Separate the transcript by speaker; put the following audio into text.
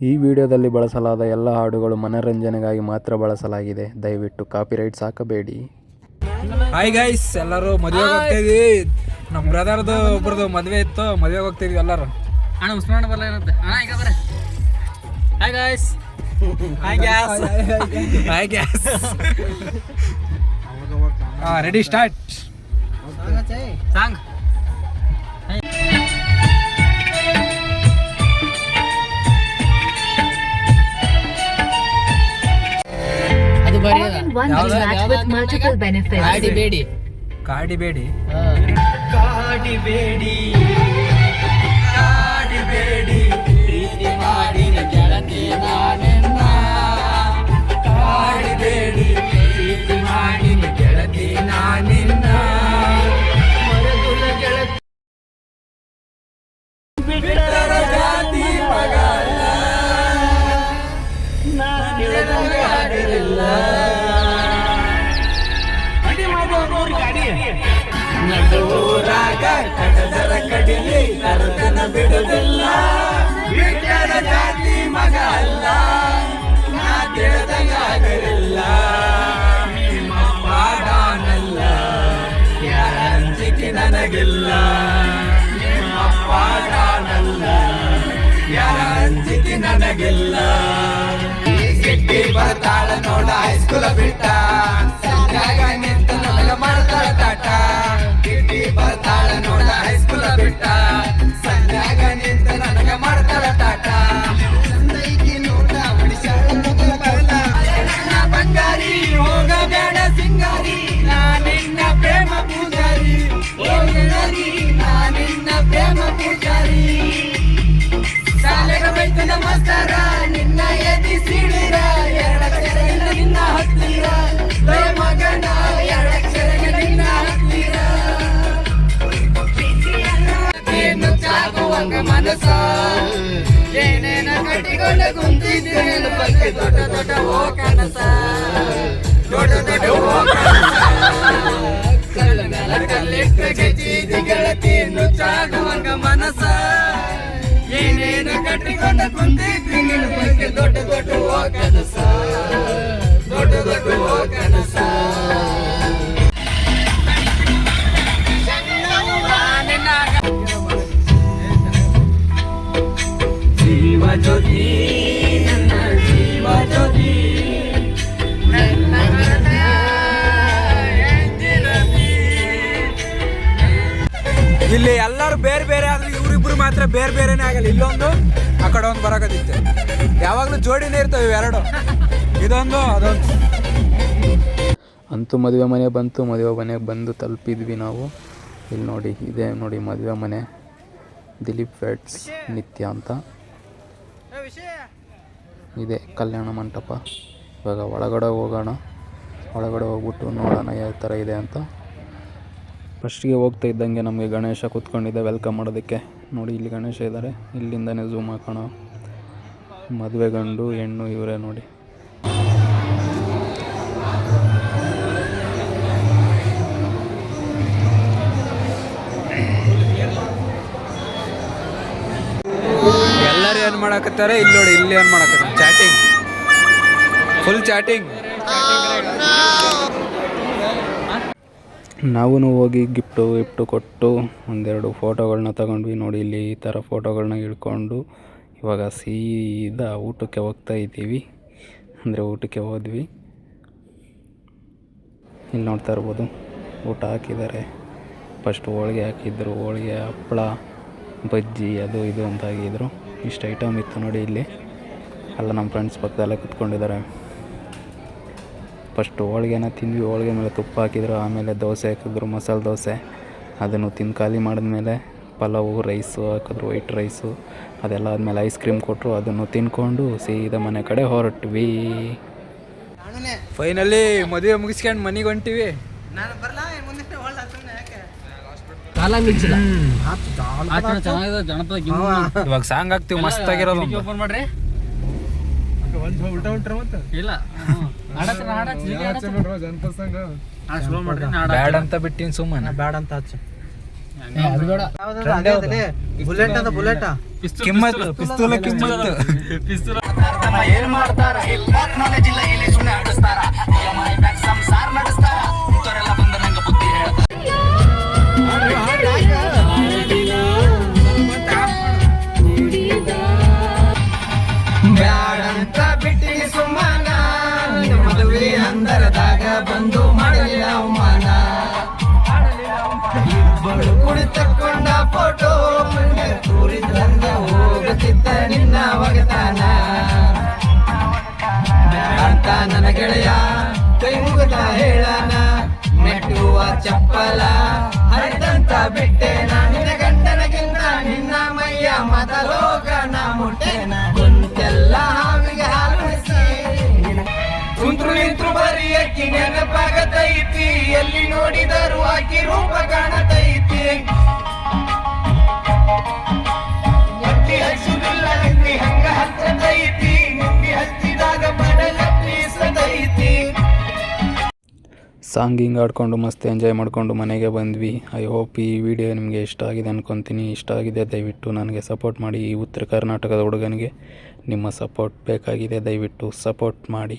Speaker 1: ಈ ವಿಡಿಯೋದಲ್ಲಿ ಬಳಸಲಾದ ಎಲ್ಲ ಹಾಡುಗಳು ಮನರಂಜನೆಗಾಗಿ ಮಾತ್ರ ಬಳಸಲಾಗಿದೆ. ದಯವಿಟ್ಟು ಕಾಪಿರೈಟ್ಸ್ ಹಾಕಬೇಡಿ
Speaker 2: ಹಾಯ್ ಗೈಸ್ ಎಲ್ಲರೂ ಮದುವೆಗೆ ಹೋಗ್ತಾ ಇದೀವಿ ನಮ್ಮ ಬ್ರದರ್ದು ಒಬ್ರದ್ದು ಮದುವೆ ಇತ್ತು ಮದುವೆಗೆ ಹೋಗ್ತಾ ಇದೀವಿ ಎಲ್ಲರೂ.
Speaker 3: ಅಣ್ಣ ಉಸ್ಮಾನ ಬರಲ್ಲ ಏನಂತೆ ಅಣ್ಣ ಈಗ hi guys hi guys
Speaker 2: hi guys ready start
Speaker 3: song
Speaker 4: one match with multiple benefit ಕಾಡಿ
Speaker 3: ಕಾಡಿಬೇಡಿ
Speaker 2: ಕಾಡಿಬೇಡಿ ಬೇಡಿ. ಕಾಡಿ ಬೇಡಿ.
Speaker 3: ಮಾಡಿ ಗೆಳತಿ ನಾನು.
Speaker 2: ಬಿಡುದಿಲ್ಲ. ಬಿಟ್ಟದ ಜಾತಿ ಮಗ ಅಲ್ಲ. ನಾ ತಿಳಿದಂಗ ನಿಮ್ಮ ಪಾಡಾನಲ್ಲ. ಡಾನಲ್ಲ ಯಾರ ಅಂಜಿಕೆ ನನಗಿಲ್ಲ. ನಿಮ್ಮಪ್ಪ ಡಾನಲ್ಲ ಯಾರ ಅಂಜಿಕೆ ನನಗಿಲ್ಲ. ಸಿಟ್ಟಿ ಬರ್ತಾಳ ನೋಡ ಹೈಸ್ಕೂಲ ಬಿಟ್ಟ.
Speaker 5: ನಮಸ್ಕಾರ ನಿನ್ನ ಎದಿ ಸಿಡಿರ ಎರಡಕ್ಷರ ನಿನ್ನ ಹತ್ತಿರ. ಮಗನ ಎರಡಕ್ಷರ ನಿನ್ನ ಹತ್ತಿರ.
Speaker 3: ಏನು ಚಾಗುವಂಗ ಮನಸ. ಏನೇನ ಕಟ್ಟಿಕೊಂಡ
Speaker 5: ಕುಂತಿದ್ದೇನು ಬಗ್ಗೆ ದೊಡ್ಡ ದೊಡ್ಡ
Speaker 3: ಓ ಕನಸ. ದೊಡ್ಡ ದೊಡ್ಡ ಓ
Speaker 2: ಕನಸ.
Speaker 5: ಗಾಡಿ ಬೇಡಿ ಕಾಡಿ
Speaker 3: ಬೇಡಿ
Speaker 2: ಇಲ್ಲಿ ಎಲ್ಲರೂ ಬೇರೆ ಬೇರೆ ಆದ್ರೆ ಮಾತ್ರ ಬೇರೆ ಬೇರೆನೇ ಆಗಲ್ಲ. ಇಲ್ಲೊಂದು, ಆ ಕಡೆ ಒಂದು ಬರಕತ್ತಿತ್ತು ಯಾವಾಗಲೂ ಜೋಡಿನೇ ಇರ್ತವೆ ಇವೆರಡು ಇದೊಂದು, ಅದೊಂದು.
Speaker 1: ಅಂತೂ ಮದುವೆ ಮನೆ ಬಂತು, ಮದುವೆ ಮನೆಗೆ ಬಂದು ತಲುಪಿದ್ವಿ ನಾವು. ಇಲ್ಲಿ ನೋಡಿ, ಇದೆ ನೋಡಿ ಮದುವೆ ಮನೆ. ದಿಲೀಪ್ ಫ್ಯಾಟ್ಸ್ ನಿತ್ಯ ಅಂತ. ಇದೆ ಕಲ್ಯಾಣ ಮಂಟಪ. ಇವಾಗ ಒಳಗಡೆ ಹೋಗೋಣ. ಒಳಗಡೆ ಹೋಗ್ಬಿಟ್ಟು ನೋಡೋಣ ಯಾವ ಥರ ಇದೆ ಅಂತ. ಫಸ್ಟಿಗೆ ಹೋಗ್ತಾ ಇದ್ದಂಗೆ ನಮಗೆ ಗಣೇಶ ಕೂತ್ಕೊಂಡಿದ್ದೆ ವೆಲ್ಕಮ್ ಮಾಡೋದಕ್ಕೆ. ನೋಡಿ, ಇಲ್ಲಿ ಗಣೇಶ ಇದ್ದಾರೆ. ಇಲ್ಲಿಂದನೇ ಝೂಮ್ ಹಾಕೋಣ. ಮದುವೆ ಗಂಡು, ಹೆಣ್ಣು, ಇವರೇ ನೋಡಿ.
Speaker 2: ಎಲ್ಲರೂ ಏನು ಮಾಡಕತ್ತಾರೆ? ಇಲ್ಲಿ ನೋಡಿ, ಇಲ್ಲಿ ಏನು ಮಾಡಕತ್ತಾರೆ? ಚಾಟಿಂಗ್ ಫುಲ್ ಚಾಟಿಂಗ್
Speaker 1: ನಾವು ಹೋಗಿ ಗಿಫ್ಟು ಗಿಫ್ಟು ಕೊಟ್ಟು ಒಂದೆರಡು ಫೋಟೋಗಳನ್ನ ತಗೊಂಡ್ವಿ ನೋಡಿ ಇಲ್ಲಿ ಈ ಥರ ಫೋಟೋಗಳನ್ನ ಇಳ್ಕೊಂಡು ಇವಾಗ ಸೀದಾ ಊಟಕ್ಕೆ ಹೋಗ್ತಾ ಇದ್ದೀವಿ. ಅಂದರೆ ಊಟಕ್ಕೆ ಹೋದ್ವಿ. ಇಲ್ಲಿ ನೋಡ್ತಾ ಇರ್ಬೋದು, ಊಟ ಹಾಕಿದ್ದಾರೆ. ಫಸ್ಟ್ ಹೋಳಿಗೆ ಹಾಕಿದ್ರು, ಹೋಳಿಗೆ, ಹಪ್ಪಳ, ಬಜ್ಜಿ, ಅದು ಇದು ಅಂತ ಆಗಿದ್ರು ಇಷ್ಟು ಐಟಮ್ ಇತ್ತು ನೋಡಿ ಇಲ್ಲಿ. ಎಲ್ಲ ನಮ್ಮ ಫ್ರೆಂಡ್ಸ್ ಪಕ್ಕದಲ್ಲೇ ಕುತ್ಕೊಂಡಿದ್ದಾರೆ. ಫಸ್ಟ್ ಹೋಳಿಗೆನ ತಿಂದ್ವಿ. ಹೋಳ್ಗೆ ಮೇಲೆ ತುಪ್ಪ ಹಾಕಿದ್ರು ಆಮೇಲೆ ದೋಸೆ ಹಾಕಿದ್ರು ಮಸಾಲೆ ದೋಸೆ. ಅದನ್ನು ತಿಂದು ಖಾಲಿ ಮಾಡಿದ್ಮೇಲೆ ಪಲಾವು ರೈಸು ಹಾಕಿದ್ರು ವೈಟ್ ರೈಸು. ಅದೆಲ್ಲ ಆದಮೇಲೆ ಐಸ್ ಕ್ರೀಮ್ ಕೊಟ್ಟರು ಅದನ್ನು ತಿನ್ಕೊಂಡು ಸೀದಾ ಮನೆ ಕಡೆ ಹೊರಟ್ವಿ.
Speaker 2: ಫೈನಲಿ ಮದುವೆ ಮುಗಿಸ್ಕೊಂಡು ಮನೆಗೆ ಹೊಂಟಿವಿ. ಇವಾಗ ಸಾಂಗ್ ಹಾಕ್ತಿವಿ ಮಸ್ತ್ ಆಗಿರೋದು.
Speaker 3: ಇಲ್ಲ. ಬ್ಯಾಡ್. ಅಂತ
Speaker 2: ಬಿಟ್ಟಿನ ಸುಮ್ಮನೆ
Speaker 6: ಬ್ಯಾಡ ಅಂತ ಹಚ್ಚು ಬುಲೆಟ್ ಅದ ಬುಲೆಟ್.
Speaker 3: ಕಿಮ್ಮತ್
Speaker 2: ಪಿಸ್ತೂಲ ಕಿಮ್ಮತ್ ಬ್ಯಾಡಂತ
Speaker 5: ನನ್ನ ಗೆಳೆಯ. ಕೈ ಮುಗದ ಹೇಳನ ನೆಟ್ಟುವ ಚಪ್ಪಲ. ಹರಿದಂತ ಬಿಟ್ಟೆ ನಿನ್ನ ಗಂಡನಗಿಂತ, ನಿನ್ನ ಮೈಯ ಮದಲೋಕನ ಮುಟ್ಟೆನ. ಕುಂತೆಲ್ಲ ಹಾವಿಗೆ ಹಾಲು ಕುಂತ್ರು ನಿಂತ್ರು ಬರೀ ಅಕ್ಕಿ ನೆನಪಾಗತೈತಿ. ಎಲ್ಲಿ ನೋಡಿದರೂ ಆಕಿ ರೂಪ ಕಾಣತೈತಿ.
Speaker 1: ಸಾಂಗ್ ಹಿಂಗೆ ಆಡ್ಕೊಂಡು ಮಸ್ತ್ ಎಂಜಾಯ್ ಮಾಡಿಕೊಂಡು ಮನೆಗೆ ಬಂದ್ವಿ. ಐ ಹೋಪ್ ಈ ವಿಡಿಯೋ ನಿಮಗೆ ಇಷ್ಟ ಆಗಿದೆ ಅಂದ್ಕೊತೀನಿ ಇಷ್ಟ ಆಗಿದೆ ದಯವಿಟ್ಟು ನನಗೆ ಸಪೋರ್ಟ್ ಮಾಡಿ ಈ ಉತ್ತರ ಕರ್ನಾಟಕದ ಹುಡುಗನಿಗೆ. ನಿಮ್ಮ ಸಪೋರ್ಟ್ ಬೇಕಾಗಿದೆ ದಯವಿಟ್ಟು ಸಪೋರ್ಟ್ ಮಾಡಿ.